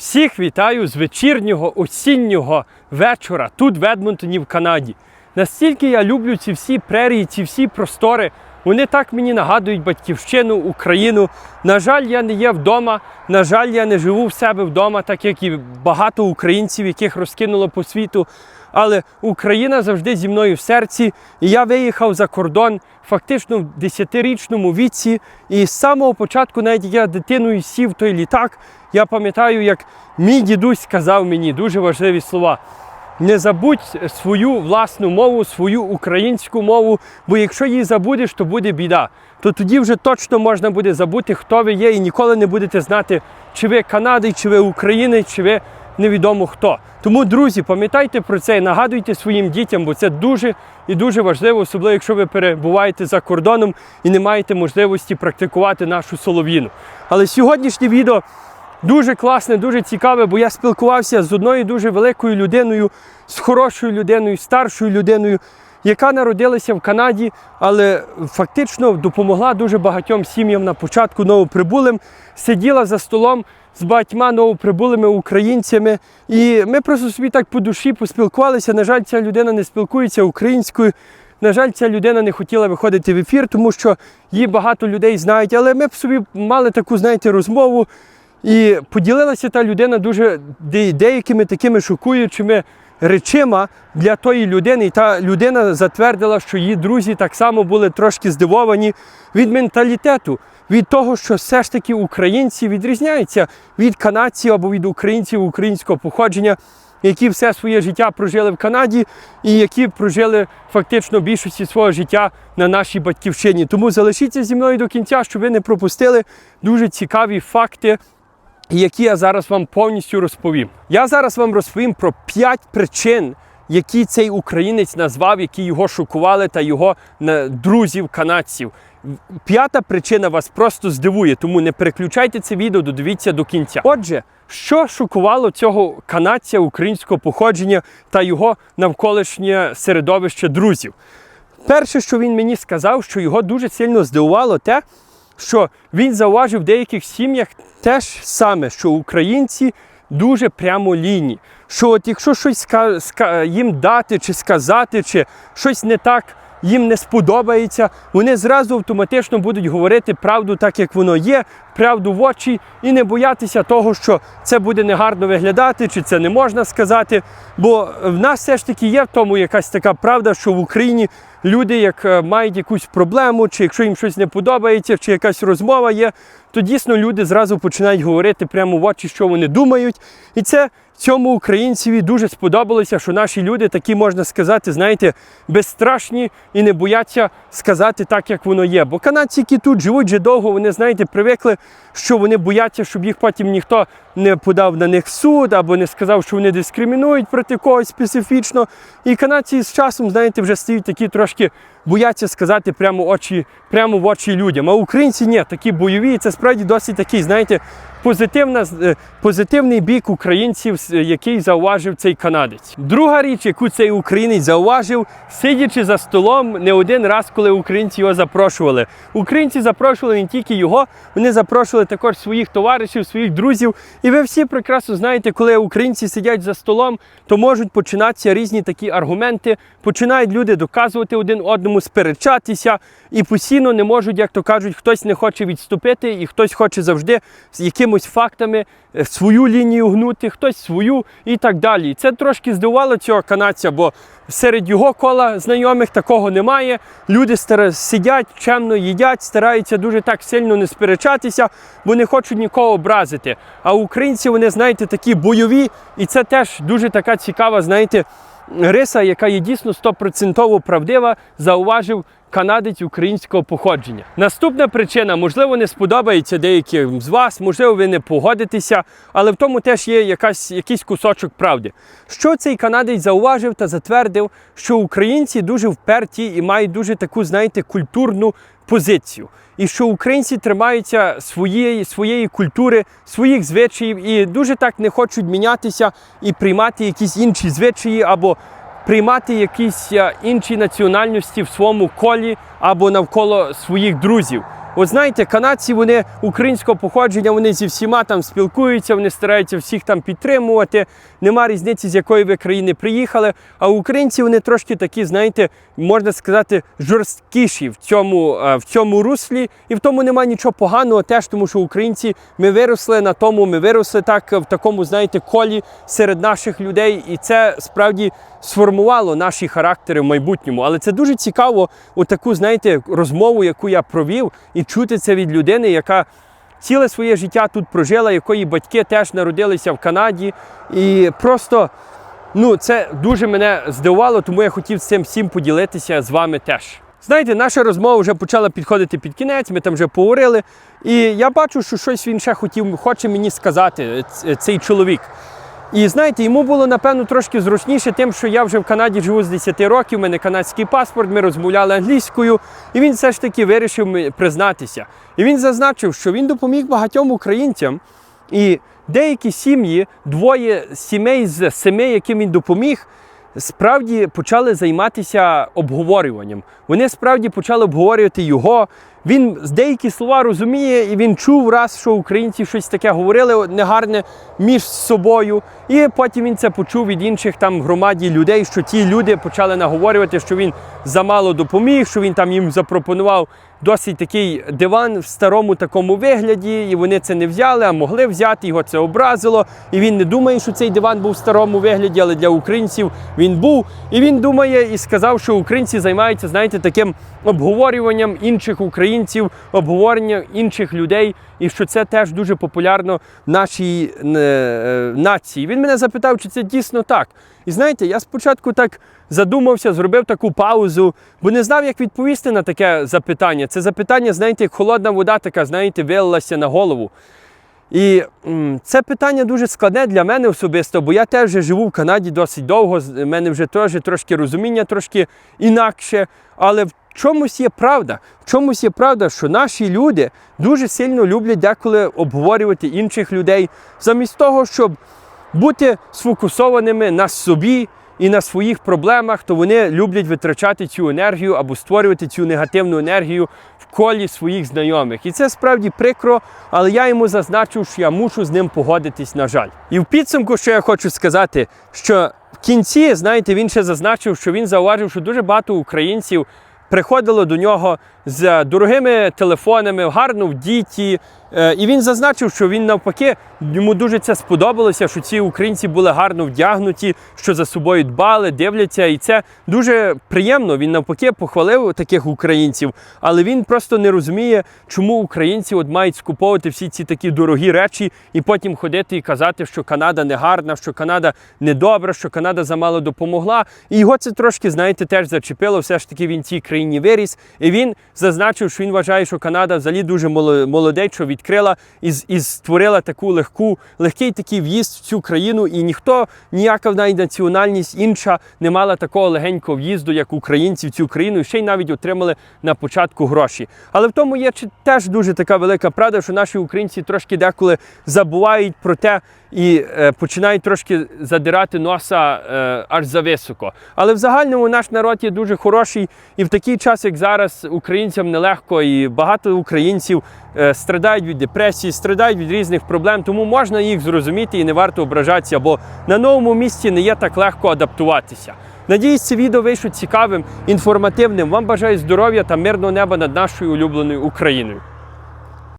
Всіх вітаю з вечірнього осіннього вечора тут в Едмонтоні в Канаді. Настільки я люблю ці всі прерії, ці всі простори. Вони так мені нагадують батьківщину, Україну. На жаль, я не є вдома. На жаль, я не живу в себе вдома, так як і багато українців, яких розкинуло по світу. Але Україна завжди зі мною в серці. І я виїхав за кордон фактично в 10-річному віці. І з самого початку, навіть я дитиною сів той літак, я пам'ятаю, як мій дідусь сказав мені дуже важливі слова. Не забудь свою власну мову, свою українську мову, бо якщо її забудеш, то буде біда. То тоді вже точно можна буде забути, хто ви є, і ніколи не будете знати, чи ви канадець, чи ви українець, чи ви невідомо хто. Тому, друзі, пам'ятайте про це і нагадуйте своїм дітям, бо це дуже і дуже важливо, особливо якщо ви перебуваєте за кордоном і не маєте можливості практикувати нашу солов'їну. Але сьогоднішнє відео дуже класне, дуже цікаве, бо я спілкувався з одною дуже великою людиною, з хорошою людиною, старшою людиною, яка народилася в Канаді, але фактично допомогла дуже багатьом сім'ям на початку новоприбулим, сиділа за столом з багатьма новоприбулими українцями. І ми просто собі так по душі поспілкувалися. На жаль, ця людина не спілкується українською. На жаль, ця людина не хотіла виходити в ефір, тому що її багато людей знають. Але ми б собі мали таку, знаєте, розмову. І поділилася та людина дуже деякими такими шокуючими речима для тої людини. І та людина затвердила, що її друзі так само були трошки здивовані від менталітету, від того, що все ж таки українці відрізняються від канадців або від українців українського походження. Які все своє життя прожили в Канаді і які прожили фактично більшості свого життя на нашій батьківщині. Тому залишіться зі мною до кінця, щоб ви не пропустили дуже цікаві факти які я зараз вам повністю розповім. Я зараз вам розповім про 5 причин, які цей українець назвав, які його шокували, та його друзів канадців. П'ята причина вас просто здивує, тому не переключайте це відео, додивіться до кінця. Отже, що шокувало цього канадця українського походження та його навколишнє середовище друзів? Перше, що він мені сказав, що його дуже сильно здивувало те, що він зауважив в деяких сім'ях те ж саме, що українці дуже прямолінні. Що от якщо щось їм дати, чи сказати, чи щось не так їм не сподобається, вони зразу автоматично будуть говорити правду так, як воно є, правду в очі, і не боятися того, що це буде негарно виглядати, чи це не можна сказати. Бо в нас все ж таки є в тому якась така правда, що в Україні люди, як е, мають якусь проблему, чи якщо їм щось не подобається, чи якась розмова є, то дійсно люди зразу починають говорити прямо в очі, що вони думають. І це цьому українцеві дуже сподобалося, що наші люди такі, можна сказати, знаєте, безстрашні і не бояться сказати так, як воно є. Бо канадці, які тут живуть вже довго, вони, знаєте, привикли, що вони бояться, щоб їх потім ніхто не подав на них суд або не сказав, що вони дискримінують проти когось специфічно. І канадці з часом, знаєте, вже стають такі трошки бояться сказати прямо, очі, прямо в очі людям. А українці ні, такі бойові, і це справді досить такий, знаєте, позитивна, е, позитивний бік українців, який зауважив цей канадець. Друга річ, яку цей українець зауважив, сидячи за столом не один раз, коли українці його запрошували. Українці запрошували не тільки його, вони запрошували також своїх товаришів, своїх друзів. І ви всі прекрасно знаєте, коли українці сидять за столом, то можуть починатися різні такі аргументи. Починають люди доказувати один одному, сперечатися і постійно не можуть, як то кажуть, хтось не хоче відступити, і хтось хоче завжди з якимось фактами е, свою лінію гнути, хтось свою і так далі. Це трошки здивувало цього канадця, бо серед його кола знайомих такого немає. Люди стара- сидять, чемно їдять, стараються дуже так сильно не сперечатися, бо не хочуть нікого образити. А українці, вони, знаєте, такі бойові, і це теж дуже така цікава, знаєте, риса, яка є дійсно стопроцентово правдива, зауважив канадець українського походження. Наступна причина, можливо, не сподобається деяким з вас, можливо, ви не погодитеся, але в тому теж є якась, якийсь кусочок правди. Що цей канадець зауважив та затвердив, що українці дуже вперті і мають дуже таку, знаєте, культурну позицію. І що українці тримаються своєї, своєї культури, своїх звичаїв і дуже так не хочуть мінятися і приймати якісь інші звичаї або приймати якісь е, інші національності в своєму колі або навколо своїх друзів. От знаєте, канадці вони українського походження, вони зі всіма там спілкуються, вони стараються всіх там підтримувати. Нема різниці, з якої ви країни приїхали. А українці вони трошки такі, знаєте, можна сказати, жорсткіші в цьому, е, в цьому руслі. І в тому немає нічого поганого, теж тому що українці ми виросли на тому, ми виросли так в такому, знаєте, колі серед наших людей, і це справді сформувало наші характери в майбутньому. Але це дуже цікаво, отаку, знаєте, розмову, яку я провів, і чути це від людини, яка ціле своє життя тут прожила, якої батьки теж народилися в Канаді. І просто ну, це дуже мене здивувало, тому я хотів з цим всім поділитися з вами теж. Знаєте, наша розмова вже почала підходити під кінець, ми там вже поговорили. І я бачу, що щось він ще хотів, хоче мені сказати, цей чоловік. І знаєте, йому було напевно трошки зручніше тим, що я вже в Канаді живу з 10 років, у мене канадський паспорт, ми розмовляли англійською, і він все ж таки вирішив признатися. І він зазначив, що він допоміг багатьом українцям, і деякі сім'ї, двоє сімей з семи, яким він допоміг, справді почали займатися обговорюванням. Вони справді почали обговорювати його. Він з деякі слова розуміє, і він чув раз, що українці щось таке говорили негарне між собою. І потім він це почув від інших там громаді людей, що ті люди почали наговорювати, що він замало допоміг, що він там їм запропонував досить такий диван в старому такому вигляді, і вони це не взяли, а могли взяти. Його це образило. І він не думає, що цей диван був в старому вигляді, але для українців він був. І він думає і сказав, що українці займаються, знаєте, таким обговорюванням інших українців, обговоренням інших людей, і що це теж дуже популярно в нашій е, е, нації. Він мене запитав, чи це дійсно так. І знаєте, я спочатку так задумався, зробив таку паузу, бо не знав, як відповісти на таке запитання. Це запитання, знаєте, як холодна вода, така, знаєте, вилилася на голову. І це питання дуже складне для мене особисто, бо я теж живу в Канаді досить довго. в мене вже теж трошки розуміння, трошки інакше. Але в чомусь є правда. В чомусь є правда, що наші люди дуже сильно люблять деколи обговорювати інших людей, замість того, щоб бути сфокусованими на собі і на своїх проблемах, то вони люблять витрачати цю енергію або створювати цю негативну енергію в колі своїх знайомих. І це справді прикро, але я йому зазначив, що я мушу з ним погодитись, на жаль. І в підсумку, що я хочу сказати, що в кінці, знаєте, він ще зазначив, що він зауважив, що дуже багато українців приходило до нього з дорогими телефонами, гарно в діті. Е, І він зазначив, що він навпаки йому дуже це сподобалося, що ці українці були гарно вдягнуті, що за собою дбали, дивляться, і це дуже приємно. Він навпаки похвалив таких українців, але він просто не розуміє, чому українці от мають скуповувати всі ці такі дорогі речі і потім ходити і казати, що Канада не гарна, що Канада не добра, що Канада замало допомогла. І його це трошки, знаєте, теж зачепило. Все ж таки він цій країні виріс. І він зазначив, що він вважає, що Канада взагалі дуже моло- молодець, відкрила і, і створила таку легку, легкий такий в'їзд в цю країну, і ніхто, ніяка навіть національність інша не мала такого легенького в'їзду, як українці в цю країну, і ще й навіть отримали на початку гроші. Але в тому є теж дуже така велика правда, що наші українці трошки деколи забувають про те і е, починають трошки задирати носа е, аж за високо. Але в загальному наш народ є дуже хороший, і в такий час, як зараз, українцям нелегко, і багато українців е, страдають від депресії, страдають від різних проблем, тому можна їх зрозуміти і не варто ображатися, бо на новому місці не є так легко адаптуватися. Надіюсь, це відео вийшло цікавим, інформативним. Вам бажаю здоров'я та мирного неба над нашою улюбленою Україною.